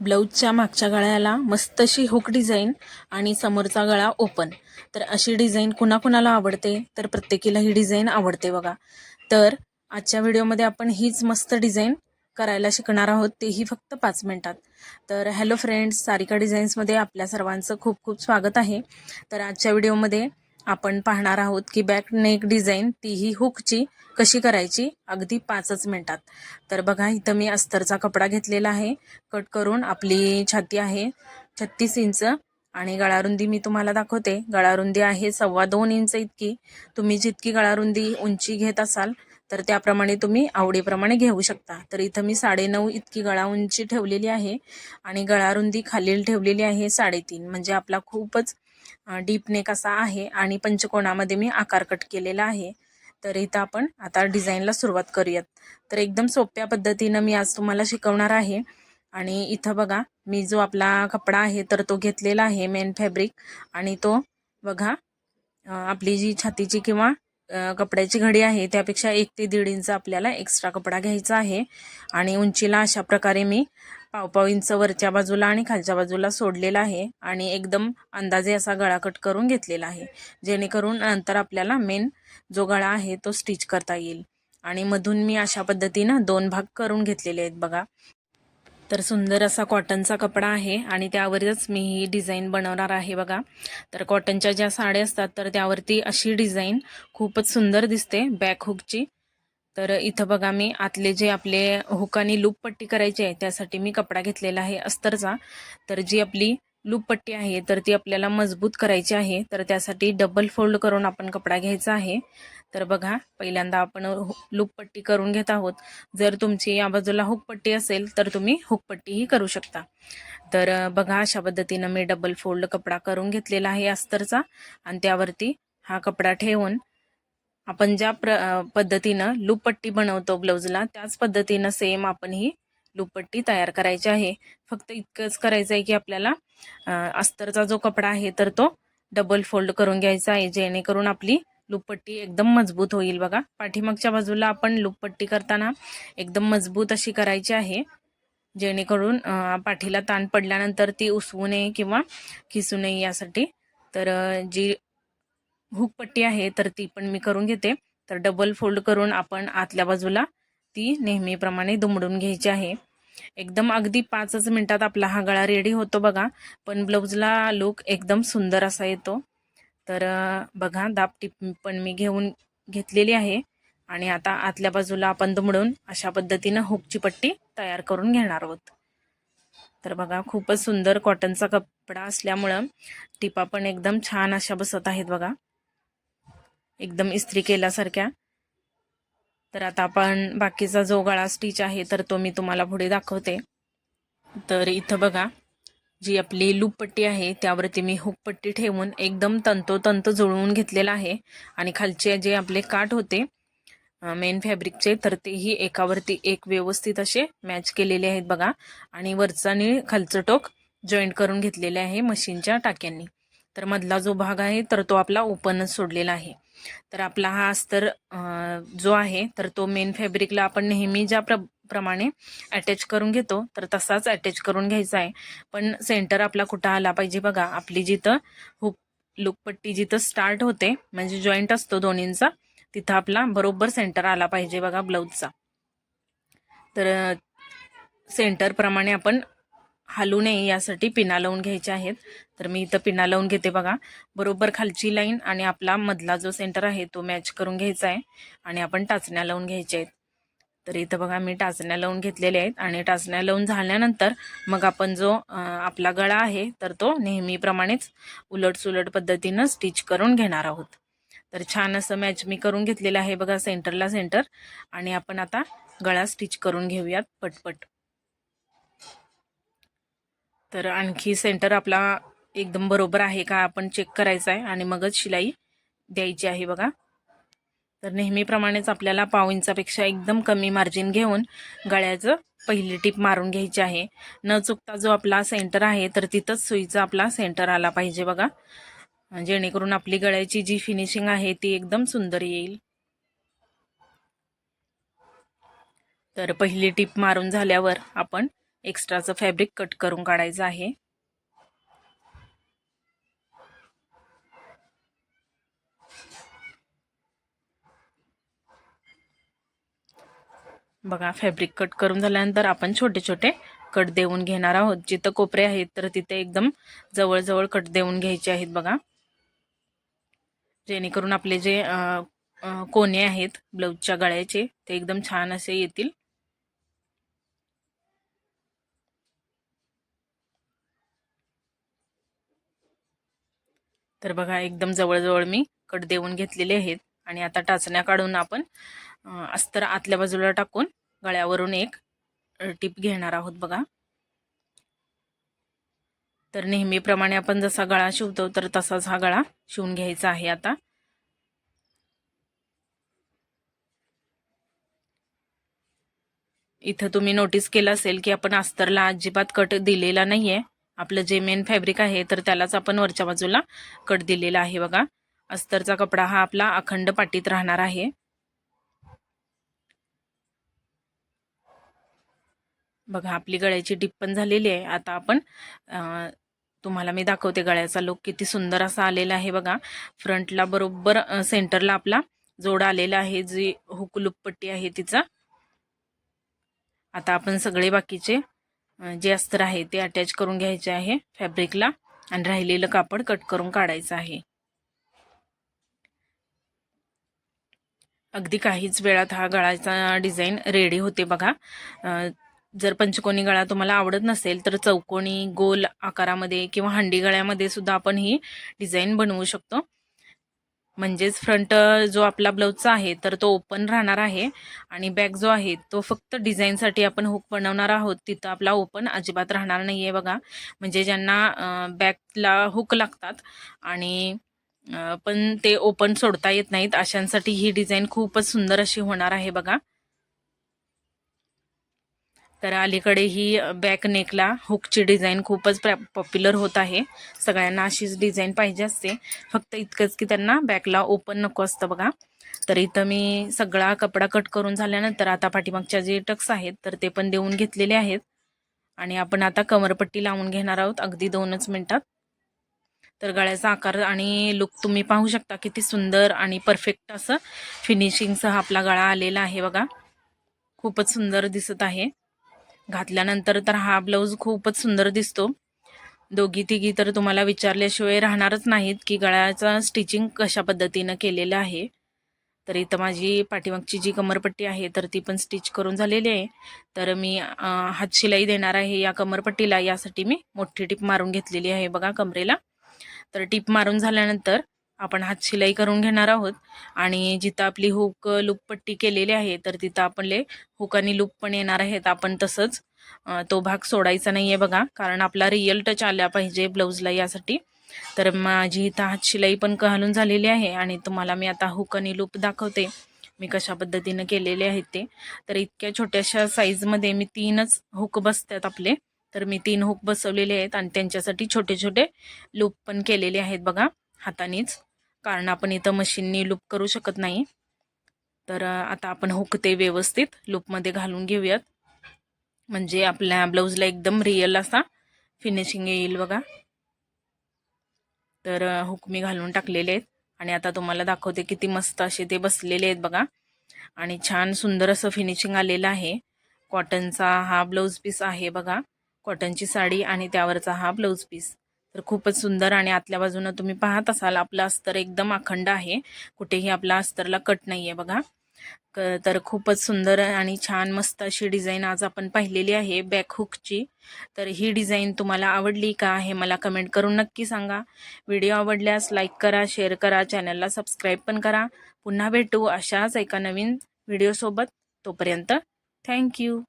ब्लाऊजच्या मागच्या गळ्याला मस्त अशी हुक डिझाईन आणि समोरचा गळा ओपन. तर अशी डिझाईन कुणाकुणाला आवडते? तर प्रत्येकीला ही डिझाईन आवडते बघा. तर आजच्या व्हिडिओमध्ये आपण हीच मस्त डिझाईन करायला शिकणार आहोत. तेही फक्त पाच मिनटात. तर हॅलो फ्रेंड्स सारिका डिझाईन्समध्ये आपल्या सर्वांचं खूप खूप स्वागत आहे. तर आजच्या व्हिडिओमध्ये आपण पाहणार आहोत की बॅक नेक डिझाईन तीही हुकची कशी करायची? अगदी पाचच मिनिटात. तर बघा इथं मी अस्तरचा कपडा घेतलेला आहे. कट करून आपली छाती आहे छत्तीस इंच आणि गळारुंदी मी तुम्हाला दाखवते. गळारुंदी आहे सव्वा दोन इंच इतकी. तुम्ही जितकी गळारुंदी उंची घेत असाल तर त्याप्रमाणे तुम्ही आवडीप्रमाणे घेऊ शकता. तर इथं मी साडेनऊ इतकी गळा उंची ठेवलेली आहे आणि गळारुंदी खालील ठेवलेली आहे साडेतीन म्हणजे आपला खूपच डीप नेक असा आहे आणि पंचकोणामध्ये मी आकार कट केलेला आहे. तर इथं आपण आता डिझाईनला सुरुवात करूयात. तर एकदम सोप्या पद्धतीनं मी आज तुम्हाला शिकवणार आहे. आणि इथं बघा मी जो आपला कपडा आहे तर तो घेतलेला आहे मेन फॅब्रिक. आणि तो बघा आपली जी छातीची किंवा कपड्याची घडी आहे त्यापेक्षा एक ते दीड इंच आपल्याला एक्स्ट्रा कपडा घ्यायचा आहे. आणि उंचीला अशा प्रकारे मी पाव इंच वरच्या बाजूला आणि खालच्या बाजूला सोडलेला आहे आणि एकदम अंदाजे असा गळा कट करून घेतलेला आहे. जेणेकरून नंतर आपल्याला मेन जो गळा आहे तो स्टिच करता येईल. आणि मधून मी अशा पद्धतीनं दोन भाग करून घेतलेले आहेत बघा. तर सुंदर असा कॉटनचा कपडा आहे आणि त्यावरच मी ही डिझाईन बनवणार आहे बघा. तर कॉटनच्या ज्या साड्या असतात तर त्यावरती अशी डिझाईन खूपच सुंदर दिसते बॅक हुकची तर इथं बघा मी आतले जे आपले हुकानी लूप पट्टी करायची आहे त्यासाठी मी कपडा घेतलेला आहे अस्तरचा. तर जी आपली लूप पट्टी आहे तर ती आपल्याला मजबूत करायची आहे. तर त्यासाठी डबल फोल्ड करून आपण कपडा घ्यायचा आहे. तर बघा पहिल्यांदा आपण लूप पट्टी करून घेत आहोत. जर तुमची या बाजूला हुकपट्टी असेल तर तुम्ही हुकपट्टीही करू शकता. तर बघा अशा पद्धतीनं मी डबल फोल्ड कपडा करून घेतलेला आहे अस्तरचा. आणि त्यावरती हा कपडा ठेवून आपण ज्या प्र पद्धतीनं लूपपट्टी बनवतो ब्लाऊजला त्याच पद्धतीनं सेम आपण ही लूपपट्टी तयार करायची आहे. फक्त इतकंच करायचं आहे की आपल्याला अस्तरचा जो कपडा आहे तर तो डबल फोल्ड करून घ्यायचा आहे. जेणेकरून आपली लूपपट्टी एकदम मजबूत होईल बघा. पाठीमागच्या बाजूला आपण लूपपट्टी करताना एकदम मजबूत अशी करायची आहे. जेणेकरून पाठीला ताण पडल्यानंतर ती उसवू नये किंवा खिसू नये यासाठी. तर जी हुकपट्टी आहे तर ती पण मी करून घेते. तर डबल फोल्ड करून आपण आतल्या बाजूला ती नेहमीप्रमाणे दुमडून घ्यायची आहे. एकदम अगदी पाचच मिनिटात आपला हा गळा रेडी होतो बघा. पण ब्लाऊजला लुक एकदम सुंदर असा येतो. तर बघा दाब टिप पण मी घेऊन घेतलेली आहे. आणि आता आतल्या बाजूला आपण दुमडून अशा पद्धतीनं हुकची पट्टी तयार करून घेणार आहोत. तर बघा खूपच सुंदर कॉटनचा कपडा असल्यामुळं टिपा पण एकदम छान अशा बसत आहेत बघा. एकदम इस्त्री केल्यासारख्या. तर आता आपण बाकीचा जो गळा स्टिच आहे तर तो मी तुम्हाला पुढे दाखवते. तर इथं बघा जी आपली लूप पट्टी आहे त्यावरती मी हुकपट्टी ठेवून एकदम तंतोतंत जुळवून घेतलेला आहे. आणि खालचे जे आपले काठ होते मेन फॅब्रिकचे तर तेही एकावरती एक व्यवस्थित असे मॅच केलेले आहेत बघा. आणि वरचा आणि खालचं टोक जॉईंट करून घेतलेले आहे मशीनच्या टाक्यांनी. तर मधला जो भाग आहे तर तो आपला ओपनच सोडलेला आहे. तर आपला हा अस्तर जो आहे तर तो मेन फॅब्रिकला आपण नेहमी ज्या प्र प्रमाणे अटॅच करून घेतो तर तसाच अटॅच करून घ्यायचा आहे. पण सेंटर आपला कुठं आला पाहिजे बघा आपली जिथं हुक लुकपट्टी जिथं स्टार्ट होते म्हणजे जॉईंट असतो दोन्हींचा तिथं आपला बरोबर सेंटर आला पाहिजे बघा ब्लाऊजचा तर सेंटरप्रमाणे आपण हालू नये यासाठी पिना लावून घ्यायच्या आहेत. तर मी इथं पिना लावून घेते बघा. बरोबर खालची लाईन आणि आपला मधला जो सेंटर आहे तो मॅच करून घ्यायचा आहे. आणि आपण टाचण्या लावून घ्यायच्या आहेत. तर इथं बघा मी टाचण्या लावून घेतलेल्या आहेत. आणि टाचण्या लावून झाल्यानंतर मग आपण जो आपला गळा आहे तर तो नेहमीप्रमाणेच उलट सुलट पद्धतीनं स्टिच करून घेणार आहोत. तर छान असं मॅच मी करून घेतलेलं आहे बघा सेंटरला सेंटर. आणि आपण आता गळा स्टिच करून घेऊयात पटपट. तर आणखी सेंटर आपला एकदम बरोबर आहे का आपण चेक करायचा आहे आणि मगच शिलाई द्यायची आहे बघा. तर नेहमीप्रमाणेच आपल्याला पाव इंचापेक्षा एकदम कमी मार्जिन घेऊन गळ्याचं पहिली टीप मारून घ्यायची आहे. न चुकता जो आपला सेंटर आहे तर तिथंच सुईचा आपला सेंटर आला पाहिजे बघा. जेणेकरून आपली गळ्याची जी फिनिशिंग आहे ती एकदम सुंदर येईल. तर पहिली टीप मारून झाल्यावर आपण एक्स्ट्राचं फॅब्रिक कट करून काढायचं आहे. बघा फॅब्रिक कट करून झाल्यानंतर आपण छोटे छोटे कट देऊन घेणार आहोत. जिथं कोपरे आहेत तर तिथे एकदम जवळजवळ कट देऊन घ्यायचे आहेत बघा. जेणेकरून आपले जे कोणे आहेत ब्लाऊजच्या गळ्याचे ते एकदम छान असे येतील. तर बघा एकदम जवळजवळ मी कट देऊन घेतलेले आहेत. आणि आता टाचण्या काढून आपण अस्तर आतल्या बाजूला टाकून गळ्यावरून एक टिप घेणार आहोत बघा. तर नेहमीप्रमाणे आपण जसा गळा शिवतो तर तसाच हा गळा शिवून घ्यायचा आहे आता. इथं तुम्ही नोटीस केलं असेल की आपण अस्तरला अजिबात कट दिलेला नाहीये. आपलं जे मेन फॅब्रिक आहे तर त्यालाच आपण वरच्या बाजूला कट दिलेला आहे बघा. अस्तरचा कपडा हा आपला अखंड पाटीत राहणार आहे. बघा आपली गळ्याची टिप पण झालेली आहे. आता आपण तुम्हाला मी दाखवते गळ्याचा लुक किती सुंदर असा आलेला आहे बघा. फ्रंटला बरोबर सेंटरला आपला जोड आलेला आहे. जी हुकलूप पट्टी आहे तिचा. आता आपण सगळे बाकीचे जे अस्तर आहे ते अटॅच करून घ्यायचे आहे फॅब्रिकला आणि राहिलेलं कापड कट करून काढायचं आहे. अगदी काहीच वेळात हा गळाचा डिझाईन रेडी होते बघा. जर पंचकोनी गळा तुम्हाला आवडत नसेल तर चौकोनी गोल आकारामध्ये किंवा हंडी गळ्यामध्ये सुद्धा आपण ही डिझाईन बनवू शकतो. म्हणजेच फ्रंट जो आपला ब्लाऊजचा आहे तर तो ओपन राहणार आहे. आणि बॅक जो आहे तो फक्त डिझाईनसाठी आपण हुक बनवणार आहोत. तिथं आपला ओपन अजिबात राहणार नाही आहे बघा. म्हणजे ज्यांना बॅकला हुक लागतात आणि पण ते ओपन सोडता येत नाहीत. अशांसाठी ही डिझाईन खूपच सुंदर अशी होणार आहे बघा. तर अलीकडे ही बॅक नेकला हुकची डिझाईन खूपच पॉप्युलर होत आहे. सगळ्यांना अशीच डिझाईन पाहिजे असते. फक्त इतकंच की त्यांना बॅकला ओपन नको असतं बघा. तर इथं मी सगळा कपडा कट करून झाल्यानंतर आता पाठीमागच्या जे टक्स आहेत तर ते पण देऊन घेतलेले आहेत. आणि आपण आता कमरपट्टी लावून घेणार आहोत अगदी दोनच मिनटात. तर गळ्याचा आकार आणि लुक तुम्ही पाहू शकता किती सुंदर आणि परफेक्ट असं फिनिशिंगसह आपला गळा आलेला आहे बघा. खूपच सुंदर दिसत आहे. घातल्यानंतर तर हा ब्लाऊज खूपच सुंदर दिसतो. दोघी तिघी तर तुम्हाला विचारल्याशिवाय राहणारच नाहीत की गळ्याचा स्टिचिंग कशा पद्धतीनं केलेलं आहे. तर इथं माझी पाठीमागची जी कमरपट्टी आहे तर ती पण स्टिच करून झालेली आहे. तर मी हात शिलाई देणार आहे या कमरपट्टीला. यासाठी मी मोठी टीप मारून घेतलेली आहे बघा कमरेला. तर टीप मारून झाल्यानंतर आपण हात शिलाई करून घेणार आहोत. आणि जिथं आपली हुक लूप पट्टी केलेली आहे तर तिथं आपले हुक आणि लूप पण येणार आहेत. आपण तसंच तो भाग सोडायचा नाही आहे बघा. कारण आपला रियल टच आला पाहिजे ब्लाऊजला यासाठी. तर माझी इथं हात शिलाई पण घालून झालेली आहे आणि तुम्हाला मी आता हुक आणि लूप दाखवते. मी कशा पद्धतीनं केलेले आहेत ते. तर इतक्या छोट्याशा साईजमध्ये मी तीनच हुक बसतात आपले. तर मी तीन हुक बसवलेले आहेत आणि त्यांच्यासाठी छोटे छोटे लूप पण केलेले आहेत बघा हातानेच. कारण आपण इथं मशीननी लूप करू शकत नाही. तर आता आपण हुकते व्यवस्थित. लूपमध्ये घालून घेऊयात. म्हणजे आपल्या ब्लाऊजला एकदम रिअल असा फिनिशिंग येईल बघा. तर हुक मी घालून टाकलेले आहेत. आणि आता तुम्हाला दाखवते किती मस्त असे ते बसलेले आहेत बघा. आणि छान सुंदर असं फिनिशिंग आलेलं आहे. कॉटनचा हा ब्लाऊज पीस आहे बघा. कॉटनची साडी आणि त्यावरचा हा ब्लाऊज पीस तर खूपच सुंदर आणि आतल्या बाजूनं तुम्ही पाहत असाल आपलं अस्तर एकदम अखंड आहे. कुठेही आपला अस्तरला कट नाही आहे बघा तर खूपच सुंदर आणि छान मस्त अशी डिझाईन आज आपण पाहिलेली आहे बॅक हुकची तर ही डिझाईन तुम्हाला आवडली का हे मला कमेंट करून नक्की सांगा. व्हिडिओ आवडल्यास लाईक करा शेअर करा चॅनलला सबस्क्राईब पण करा. पुन्हा भेटू अशाच एका नवीन व्हिडिओसोबत. तोपर्यंत थँक्यू.